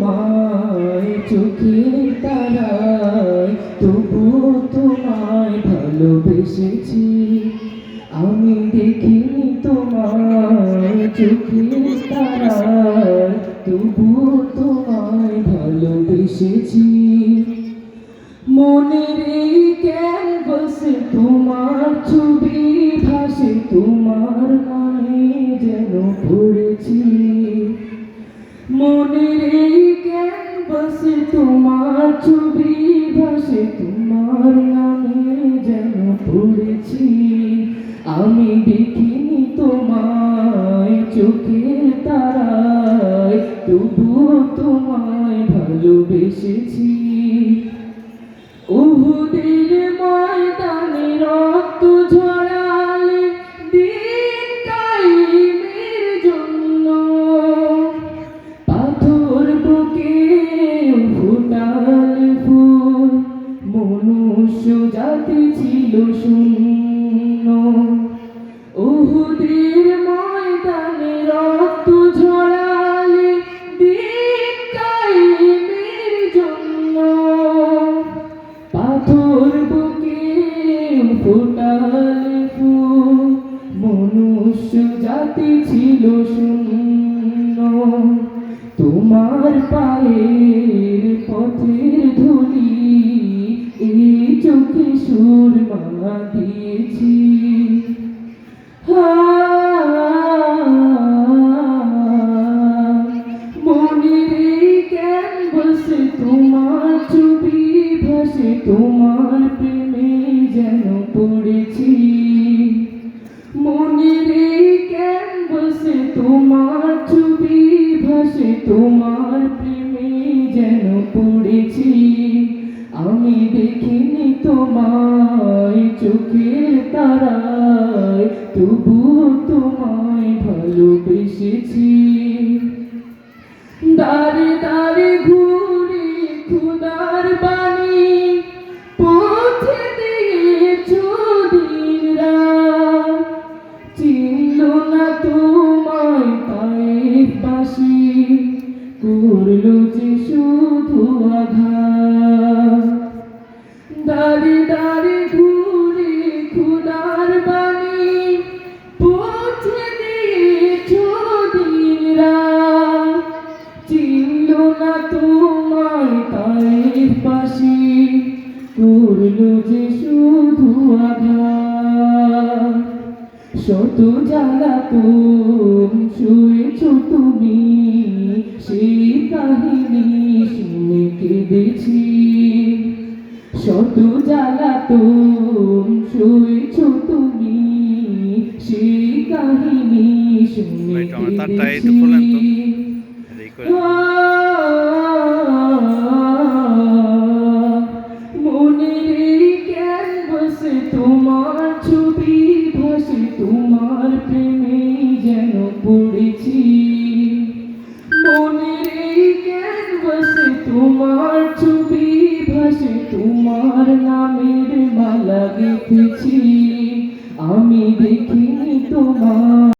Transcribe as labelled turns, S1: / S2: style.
S1: তোমায় চোখের তারায় তবু তোমায় ভালোবেসেছি। আমি দেখিনি তোমায় চোখের তারায় তবু তোমায় ভালোবেসেছি। মনের এই ক্যানভাসে তোমার ছবি ভাসে তোমার নামে তোমার ছবি ভাসে, তোমার নামে যেন পড়েছি। আমি দেখিনি তোমায় চোখের তারায়, তবুও তোমায় ভালোবেসেছি। জাতি ছিল শূন্য। তোমার পায়ের পথের ধুলি এই চোখে সুর মা দিয়েছি মনের ক্যানভাসে তোমার ছবি ভাসে, তোমার ভাসে তোমার প্রেমে যেন পড়েছি। আমি দেখিনি তোমায় চোখের তারায় তবু তোমায় ভালোবেসেছি। দারে দারে ঘুরে খুদার বাণী পৌঁছে দিয়েছ দিন চিনল না তোমায় পায়ে বাসি করল যে শুধু আঘাত। দারে দারে ঘুরে খুদার বাণী পৌঁছে দিয়েছ দিন রাত। চিনল না তোমায় পায়ের পাশে, করল যে শুধু আঘাত। শত জ্বালাতন শুয়েছ তুমি। সেই কাহিনী শুনে কেঁদেছি শত জ্বালাতন তুমি সেই কাহিনী শুনে। কেঁদেছি মনের ক্যানভাসে তোমার ছবি ভাসে তোমার প্রেমে যেন পড়েছি। তোমার ছবি ভাসে তোমার নামের মালা গেঁথেছি। আমি দেখিনি তোমার